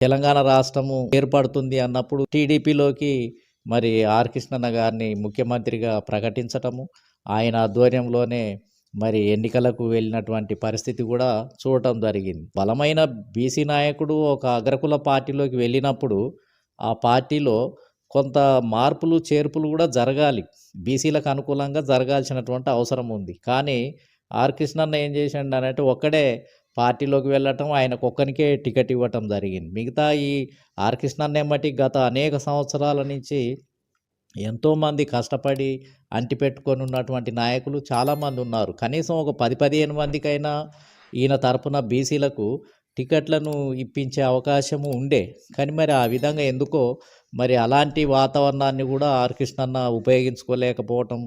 తెలంగాణ రాష్ట్రము ఏర్పడుతుంది అన్నప్పుడు టీడీపీలోకి మరి ఆర్ కృష్ణన్న గారిని ముఖ్యమంత్రిగా ప్రకటించటము ఆయన ఆధ్వర్యంలోనే మరి ఎన్నికలకు వెళ్ళినటువంటి పరిస్థితి కూడా చూడటం జరిగింది. బలమైన బీసీ నాయకుడు ఒక అగ్రకుల పార్టీలోకి వెళ్ళినప్పుడు ఆ పార్టీలో కొంత మార్పులు చేర్పులు కూడా జరగాలి. బీసీలకు అనుకూలంగా జరగాల్సినటువంటి అవసరం ఉంది. కానీ ఆర్ కృష్ణన్న ఏం చేసిండు అంటే ఒక్కడే పార్టీలోకి వెళ్ళటం ఆయనకు ఒక్కనికే టికెట్ ఇవ్వటం జరిగింది. మిగతా ఈ ఆర్. కృష్ణన్న ఎమ్మటి గత అనేక సంవత్సరాల నుంచి ఎంతోమంది కష్టపడి అంటిపెట్టుకొని ఉన్నటువంటి నాయకులు చాలామంది ఉన్నారు. కనీసం ఒక పది పదిహేను మందికైనా ఈయన తరపున బీసీలకు టికెట్లను ఇప్పించే అవకాశము ఉండే. కానీ మరి ఆ విధంగా ఎందుకో మరి అలాంటి వాతావరణాన్ని కూడా ఆర్. కృష్ణన్న ఉపయోగించుకోలేకపోవటం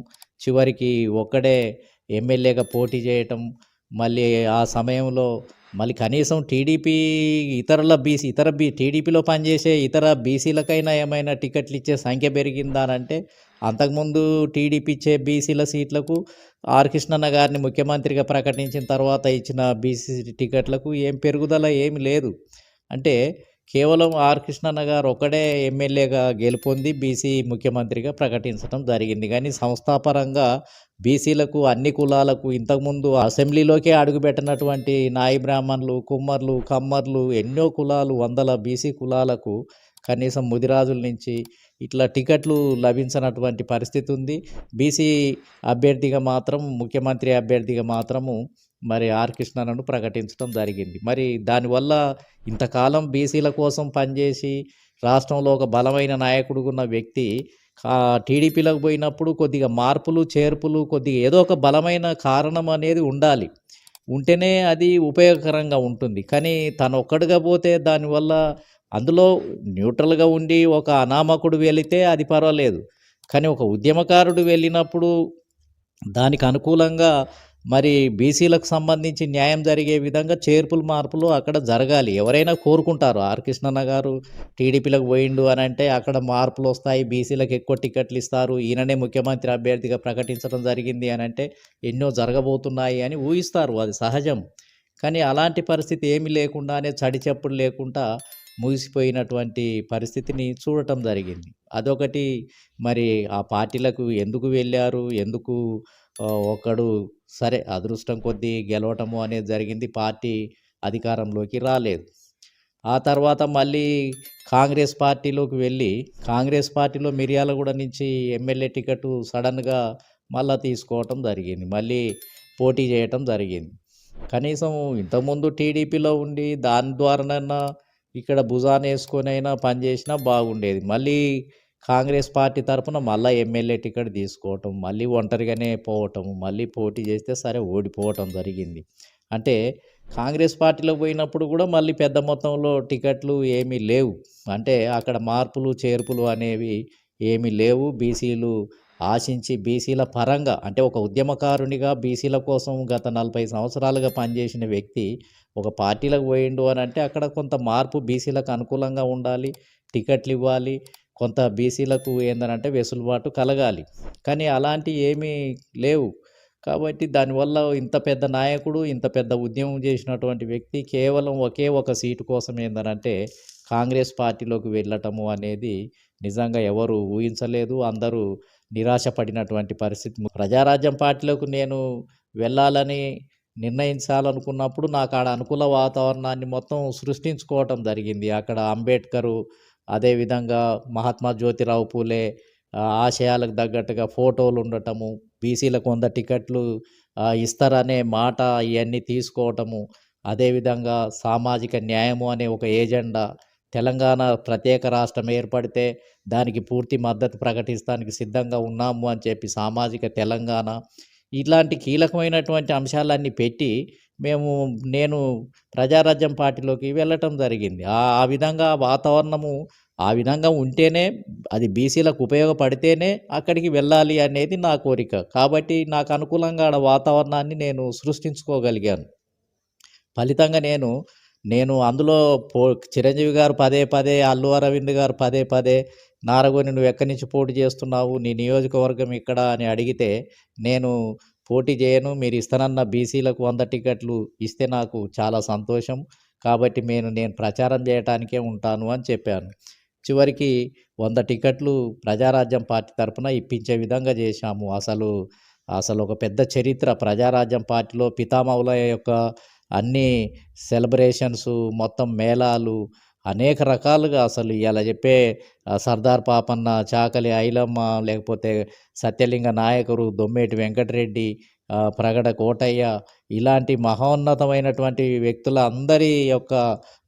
చివరికి ఒక్కడే ఎమ్మెల్యేగా పోటీ చేయటం మళ్ళీ ఆ సమయంలో మళ్ళీ కనీసం టీడీపీ ఇతరుల బీసీ ఇతర బీ టీడీపీలో పనిచేసే ఇతర బీసీలకైనా ఏమైనా టికెట్లు ఇచ్చే సంఖ్య పెరిగిందా అని అంటే అంతకుముందు టీడీపీ ఇచ్చే బీసీల సీట్లకు ఆర్ కృష్ణన్న గారిని ముఖ్యమంత్రిగా ప్రకటించిన తర్వాత ఇచ్చిన బీసీ టికెట్లకు ఏం పెరుగుదల ఏమి లేదు. అంటే కేవలం ఆర్ కృష్ణన్న గారు ఒక్కడే ఎమ్మెల్యేగా గెలుపొంది బీసీ ముఖ్యమంత్రిగా ప్రకటించడం జరిగింది. కానీ సంస్థాపరంగా బీసీలకు అన్ని కులాలకు ఇంతకుముందు అసెంబ్లీలోకే అడుగుపెట్టినటువంటి నాయి బ్రాహ్మణులు కుమ్మర్లు కమ్మర్లు ఎన్నో కులాలు వందల బీసీ కులాలకు కనీసం ముదిరాజుల నుంచి ఇట్లా టికెట్లు లభించినటువంటి పరిస్థితి ఉంది. బీసీ అభ్యర్థిగా మాత్రం ముఖ్యమంత్రి అభ్యర్థిగా మాత్రము మరి ఆర్ కృష్ణనను ప్రకటించడం జరిగింది. మరి దానివల్ల ఇంతకాలం బీసీల కోసం పనిచేసి రాష్ట్రంలో ఒక బలమైన నాయకుడు ఉన్న వ్యక్తి టీడీపీలోకి పోయినప్పుడు కొద్దిగా మార్పులు చేర్పులు కొద్దిగా ఏదో ఒక బలమైన కారణం అనేది ఉండాలి. ఉంటేనే అది ఉపయోగకరంగా ఉంటుంది. కానీ తను ఒక్కడిగా పోతే దానివల్ల అందులో న్యూట్రల్గా ఉండి ఒక అనామకుడు వెళితే అది పర్వాలేదు. కానీ ఒక ఉద్యమకారుడు వెళ్ళినప్పుడు దానికి అనుకూలంగా మరి బీసీలకు సంబంధించి న్యాయం జరిగే విధంగా చేర్పులు మార్పులు అక్కడ జరగాలి. ఎవరైనా కోరుకుంటారు ఆర్. కృష్ణన్న గారు టీడీపీలకు పోయిండు అని అంటే అక్కడ మార్పులు వస్తాయి బీసీలకు ఎక్కువ టికెట్లు ఇస్తారు ఈయననే ముఖ్యమంత్రి అభ్యర్థిగా ప్రకటించడం జరిగింది అని అంటే ఎన్నో జరగబోతున్నాయి అని ఊహిస్తారు. అది సహజం. కానీ అలాంటి పరిస్థితి ఏమీ లేకుండానే చడిచెప్పుడు లేకుండా ముగిసిపోయినటువంటి పరిస్థితిని చూడటం జరిగింది. అదొకటి. మరి ఆ పార్టీలకు ఎందుకు వెళ్ళారు? ఎందుకు ఒకడు సరే అదృష్టం కొద్దీ గెలవటము అనేది జరిగింది. పార్టీ అధికారంలోకి రాలేదు. ఆ తర్వాత మళ్ళీ కాంగ్రెస్ పార్టీలోకి వెళ్ళి కాంగ్రెస్ పార్టీలో మిర్యాలగూడ నుంచి ఎమ్మెల్యే టికెట్ సడన్గా మళ్ళీ తీసుకోవటం జరిగింది. మళ్ళీ పోటీ చేయటం జరిగింది. కనీసం ఇంతకుముందు టీడీపీలో ఉండి దాని ద్వారానైనా ఇక్కడ భుజాన్ని వేసుకొని అయినా పనిచేసినా బాగుండేది. మళ్ళీ కాంగ్రెస్ పార్టీ తరఫున మళ్ళీ ఎమ్మెల్యే టికెట్ తీసుకోవటం మళ్ళీ ఒంటరిగానే పోవటం మళ్ళీ పోటీ చేస్తే సరే ఓడిపోవటం జరిగింది. అంటే కాంగ్రెస్ పార్టీలో పోయినప్పుడు కూడా మళ్ళీ పెద్ద మొత్తంలో టికెట్లు ఏమీ లేవు. అంటే అక్కడ మార్పులు చేర్పులు అనేవి ఏమీ లేవు. బీసీలు ఆశించి బీసీల పరంగా అంటే ఒక ఉద్యమకారునిగా బీసీల కోసం గత నలభై సంవత్సరాలుగా పనిచేసిన వ్యక్తి ఒక పార్టీలకు పోయిండు అని అంటే అక్కడ కొంత మార్పు బీసీలకు అనుకూలంగా ఉండాలి టికెట్లు ఇవ్వాలి కొంత బీసీలకు ఏందనంటే వెసులుబాటు కలగాలి. కానీ అలాంటి ఏమీ లేవు. కాబట్టి దానివల్ల ఇంత పెద్ద నాయకుడు ఇంత పెద్ద ఉద్యమం చేసినటువంటి వ్యక్తి కేవలం ఒకే ఒక సీటు కోసం ఏందనంటే కాంగ్రెస్ పార్టీలోకి వెళ్ళటము అనేది నిజంగా ఎవరు ఊహించలేదు. అందరూ నిరాశపడినటువంటి పరిస్థితి. ప్రజారాజ్యం పార్టీలోకి నేను వెళ్ళాలని నిర్ణయించాలనుకున్నప్పుడు నాకు ఆడ అనుకూల వాతావరణాన్ని మొత్తం సృష్టించుకోవటం జరిగింది. అక్కడ అంబేద్కరు అదేవిధంగా మహాత్మా జ్యోతిరావు పూలే ఆశయాలకు తగ్గట్టుగా ఫోటోలు ఉండటము బీసీలకు వంద టికెట్లు ఇస్తారనే మాట ఇవన్నీ తీసుకోవటము అదేవిధంగా సామాజిక న్యాయము అనే ఒక ఏజెండా తెలంగాణ ప్రత్యేక రాష్ట్రం ఏర్పడితే దానికి పూర్తి మద్దతు ప్రకటిస్తానికి సిద్ధంగా ఉన్నాము అని చెప్పి సామాజిక తెలంగాణ ఇలాంటి కీలకమైనటువంటి అంశాలన్నీ పెట్టి మేము నేను ప్రజారాజ్యం పార్టీలోకి వెళ్ళటం జరిగింది. ఆ విధంగా వాతావరణము ఆ విధంగా ఉంటేనే అది బీసీలకు ఉపయోగపడితేనే అక్కడికి వెళ్ళాలి అనేది నా కోరిక. కాబట్టి నాకు అనుకూలంగా ఆడ వాతావరణాన్ని నేను సృష్టించుకోగలిగాను. ఫలితంగా నేను నేను అందులో పో చిరంజీవి గారు పదే పదే అల్లు అరవింద్ గారు పదే పదే నారగోని నువ్వు ఎక్కడి నుంచి పోటీ చేస్తున్నావు నీ నియోజకవర్గం ఇక్కడ అని అడిగితే నేను పోటీ చేయను మీరు ఇస్తానన్న బీసీలకు వంద టికెట్లు ఇస్తే నాకు చాలా సంతోషం. కాబట్టి నేను నేను ప్రచారం చేయటానికే ఉంటాను అని చెప్పాను. చివరికి వంద టికెట్లు ప్రజారాజ్యం పార్టీ తరఫున ఇప్పించే విధంగా చేశాము. అసలు అసలు ఒక పెద్ద చరిత్ర ప్రజారాజ్యం పార్టీలో పితామహుల యొక్క అన్ని సెలబ్రేషన్స్ మొత్తం మేళాలు అనేక రకాలుగా అసలు ఇలా చెప్పే సర్దార్ పాపన్న చాకలి ఐలమ్మ లేకపోతే సత్యలింగ నాయకుడు దొమ్మేటి వెంకటరెడ్డి ప్రగడ కోటయ్య ఇలాంటి మహోన్నతమైనటువంటి వ్యక్తుల అందరి యొక్క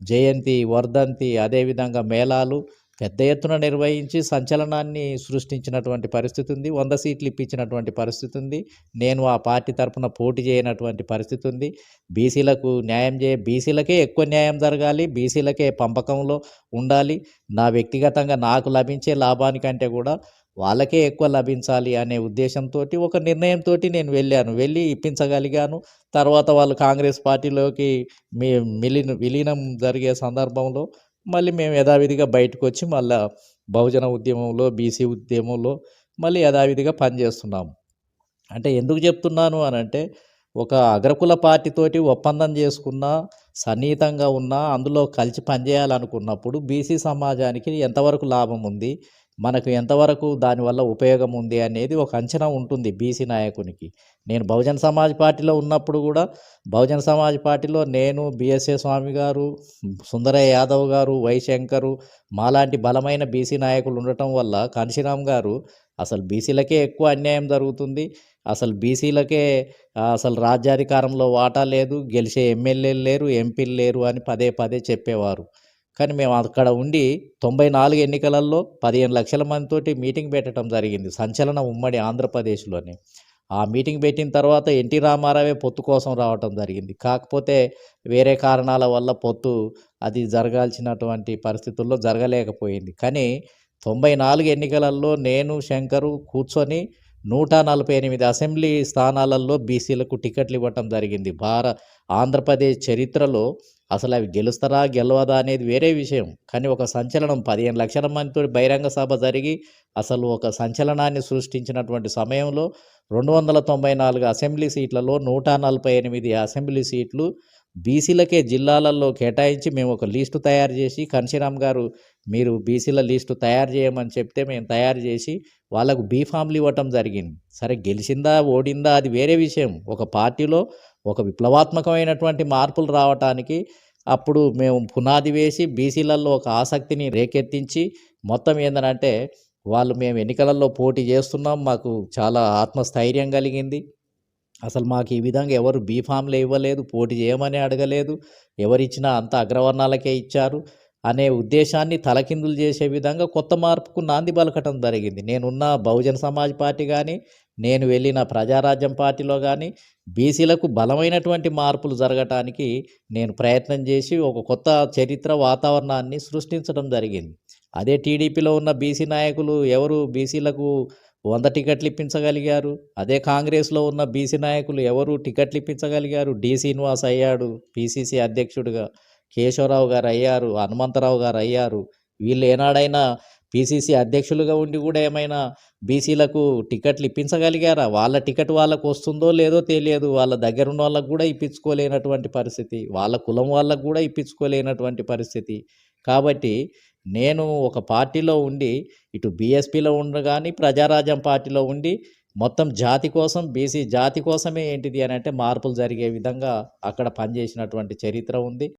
జయంతి వర్ధంతి అదేవిధంగా మేళాలు పెద్ద ఎత్తున నిర్వహించి సంచలనాన్ని సృష్టించినటువంటి పరిస్థితి ఉంది. వంద సీట్లు ఇప్పించినటువంటి పరిస్థితి ఉంది. నేను ఆ పార్టీ తరపున పోటీ చేయనటువంటి పరిస్థితి ఉంది. బీసీలకు న్యాయం చేయ బీసీలకే ఎక్కువ న్యాయం జరగాలి. బీసీలకే పంపకంలో ఉండాలి. నా వ్యక్తిగతంగా నాకు లభించే లాభానికంటే కూడా వాళ్ళకే ఎక్కువ లభించాలి అనే ఉద్దేశంతో ఒక నిర్ణయంతో నేను వెళ్ళాను. వెళ్ళి ఇప్పించగలిగాను. తర్వాత వాళ్ళు కాంగ్రెస్ పార్టీలోకి మీ మిలిన విలీనం జరిగే సందర్భంలో మళ్ళీ మేము యథావిధిగా బయటకు వచ్చి మళ్ళా బహుజన ఉద్యమంలో బీసీ ఉద్యమంలో మళ్ళీ యథావిధిగా పనిచేస్తున్నాము అంటే ఎందుకు చెప్తున్నాను అని అంటే ఒక అగ్రకుల పార్టీతోటి ఒప్పందం చేసుకున్న సన్నిహితంగా ఉన్న అందులో కలిసి పనిచేయాలనుకున్నప్పుడు బీసీ సమాజానికి ఎంతవరకు లాభం ఉంది మనకు ఎంతవరకు దానివల్ల ఉపయోగం ఉంది అనేది ఒక అంచనా ఉంటుంది బీసీ నాయకునికి. నేను బహుజన్ సమాజ్ పార్టీలో ఉన్నప్పుడు కూడా బహుజన్ సమాజ్ పార్టీలో నేను బిఎస్ఏ స్వామి గారు సుందరయ్య యాదవ్ గారు వై శంకరు మాలాంటి బలమైన బీసీ నాయకులు ఉండటం వల్ల కాంశీరామ్ గారు అసలు బీసీలకే ఎక్కువ అన్యాయం జరుగుతుంది. అసలు బీసీలకే అసలు రాజ్యాధికారంలో వాటా లేదు గెలిచే ఎమ్మెల్యేలు లేరు ఎంపీలు లేరు అని పదే పదే చెప్పేవారు. కానీ మేము అక్కడ ఉండి తొంభై నాలుగు ఎన్నికలలో పదిహేను లక్షల మందితోటి మీటింగ్ పెట్టడం జరిగింది. సంచలన ఉమ్మడి ఆంధ్రప్రదేశ్లోనే. ఆ మీటింగ్ పెట్టిన తర్వాత ఎన్టీ రామారావే పొత్తు కోసం రావటం జరిగింది. కాకపోతే వేరే కారణాల వల్ల పొత్తు అది జరగాల్సినటువంటి పరిస్థితుల్లో జరగలేకపోయింది. కానీ తొంభై నాలుగు ఎన్నికలలో నేను శంకరు కూర్చొని నూట నలభై ఎనిమిది అసెంబ్లీ స్థానాలలో బీసీలకు టికెట్లు ఇవ్వటం జరిగింది. భార ఆంధ్రప్రదేశ్ చరిత్రలో అసలు అవి గెలుస్తారా గెలవదా అనేది వేరే విషయం. కానీ ఒక సంచలనం పదిహేను లక్షల మందితో బహిరంగ సభ జరిగి అసలు ఒక సంచలనాన్ని సృష్టించినటువంటి సమయంలో రెండు వందల తొంభై నాలుగు అసెంబ్లీ సీట్లలో నూట నలభై ఎనిమిది అసెంబ్లీ సీట్లు బీసీలకే జిల్లాలలో కేటాయించి మేము ఒక లిస్టు తయారు చేసి కన్సీరామ్ గారు మీరు బీసీల లిస్టు తయారు చేయమని చెప్తే మేము తయారు చేసి వాళ్ళకు బీఫామ్లు ఇవ్వటం జరిగింది. సరే గెలిచిందా ఓడిందా అది వేరే విషయం. ఒక పార్టీలో ఒక విప్లవాత్మకమైనటువంటి మార్పులు రావటానికి అప్పుడు మేము పునాది వేసి బీసీలలో ఒక ఆసక్తిని రేకెత్తించి మొత్తం ఏంటంటే వాళ్ళు మేము ఎన్నికలలో పోటీ చేస్తున్నాం మాకు చాలా ఆత్మస్థైర్యం కలిగింది. అసలు మాకు ఈ విధంగా ఎవరు బీఫామ్లు ఇవ్వలేదు పోటీ చేయమని అడగలేదు ఎవరిచ్చినా అంత అగ్రవర్ణాలకే ఇచ్చారు అనే ఉద్దేశాన్ని తలకిందులు చేసే విధంగా కొత్త మార్పుకు నాంది పలకటం జరిగింది. నేనున్న బహుజన సమాజ్ పార్టీ కానీ నేను వెళ్ళిన ప్రజారాజ్యం పార్టీలో కానీ బీసీలకు బలమైనటువంటి మార్పులు జరగటానికి నేను ప్రయత్నం చేసి ఒక కొత్త చరిత్ర వాతావరణాన్ని సృష్టించడం జరిగింది. అదే టీడీపీలో ఉన్న బీసీ నాయకులు ఎవరు? బీసీలకు వంద టికెట్లు ఇప్పించగలిగారు. అదే కాంగ్రెస్లో ఉన్న బీసీ నాయకులు ఎవరు టికెట్లు ఇప్పించగలిగారు? డి. శ్రీనివాస్ అయ్యాడు పిసిసి అధ్యక్షుడిగా. కేశవరావు గారు అయ్యారు హనుమంతరావు గారు అయ్యారు. వీళ్ళు ఏనాడైనా పిసిసి అధ్యక్షులుగా ఉండి కూడా ఏమైనా బీసీలకు టికెట్లు ఇప్పించగలిగారా? వాళ్ళ టికెట్ వాళ్ళకు వస్తుందో లేదో తెలియదు. వాళ్ళ దగ్గర ఉన్న వాళ్ళకు కూడా ఇప్పించుకోలేనటువంటి పరిస్థితి. వాళ్ళ కులం వాళ్ళకు కూడా ఇప్పించుకోలేనటువంటి పరిస్థితి. కాబట్టి నేను ఒక పార్టీలో ఉండి ఇటు బీఎస్పీలో ఉండ కానీ ప్రజారాజ్యం పార్టీలో ఉండి మొత్తం జాతి కోసం బీసీ జాతి కోసమే ఏంటిది అని అంటే మార్పులు జరిగే విధంగా అక్కడ పనిచేసినటువంటి చరిత్ర ఉంది.